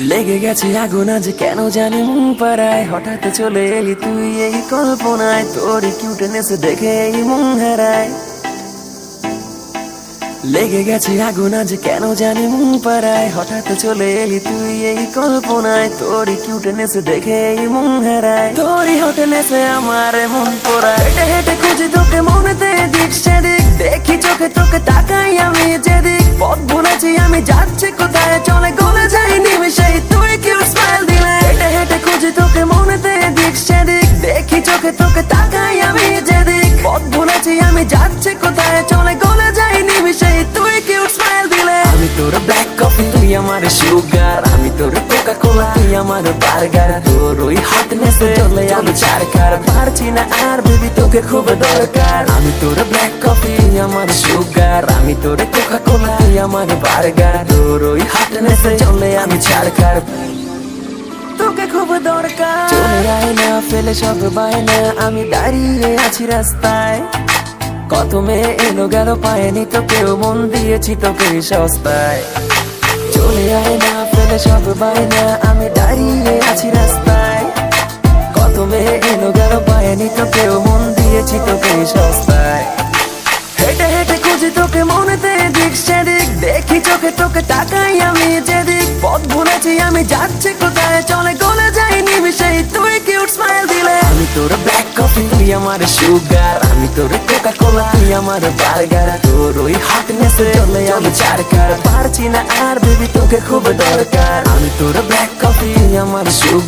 লেগে গেছে আগুন আজ কেন জানি মন পাড়ায়? হঠাৎ চলে এলি তুই এই কল্পনায়। তোর কিউটনেস দেখে এই মন হারায়। লেগে গেছে আগুন আজ কেন জানি মন পাড়ায়? হঠাৎ চলে এলি তুই এই কল্পনায়। তোর কিউটনেস দেখে এই মন হারায়। তোরই হটনেসে আমার মন পড়ায়। হেঁটে হেঁটে খুঁজি তোকে মনেতে দিক সেদিক। দেখি চোখে তোকে তাকাই আমি যেদিক। পথ ভুলেছি আমি যাচ্ছি কোথায়? চোখে তোকে তাকাই আমি যেদিক। পথ ভুলেছি আমি যাচ্ছি কোথায়? চলে গলে যাই তুই স্মাইল দিলে। আমি তোর ব্ল্যাক কফি তুই আমার সুগার আমি তোর কোকা কোলা তুই আমার বার্গার তোর ওই হটনেসে চলে আমি চারকার। পারছি না আর বেবি তোকে খুব দরকার। আমি তোর ব্ল্যাক কফি আমার সুগার আমি তোর কোকা কোলা তুই আমার বার্গার তোর ওই হটনেসে চলে আমি চারকার। তোকে খুব দরকার। চলে আয় না। ফেলে সব বায়না। আমি দাঁড়িয়ে আছি রাস্তায়। কত মেয়ে এলো গেল পায়নি তো কেউ। মন দিয়েছি তোকে সস্তায়। চলে আয় না, ফেলে সব বায়না। আমি দাঁড়িয়ে আছি রাস্তায়। কত মেয়ে এলো গেল পায়নি তো কেউ। মন দিয়েছি তোকে সস্তায়। হেঁটে হেঁটে খুঁজি তোকে মনেতে দিক সেদিক। দেখি চোখে তোকে তাকাই আমি যেদিক। পথ ভুলেছি আমি, যাচ্ছি কোথায়? চলে গলে যাই নিমিশেই তুই তোর ব্ল্যাক কফি তুই আমার সুগার আমি তোর কোকা কোলা তুই আমার বার্গার তোর ওই হটনেসে চলে আমি চারকার পারছি না আর বেবি তোকে খুব দরকার। আমি তোর ব্ল্যাক কফি আমার সুগার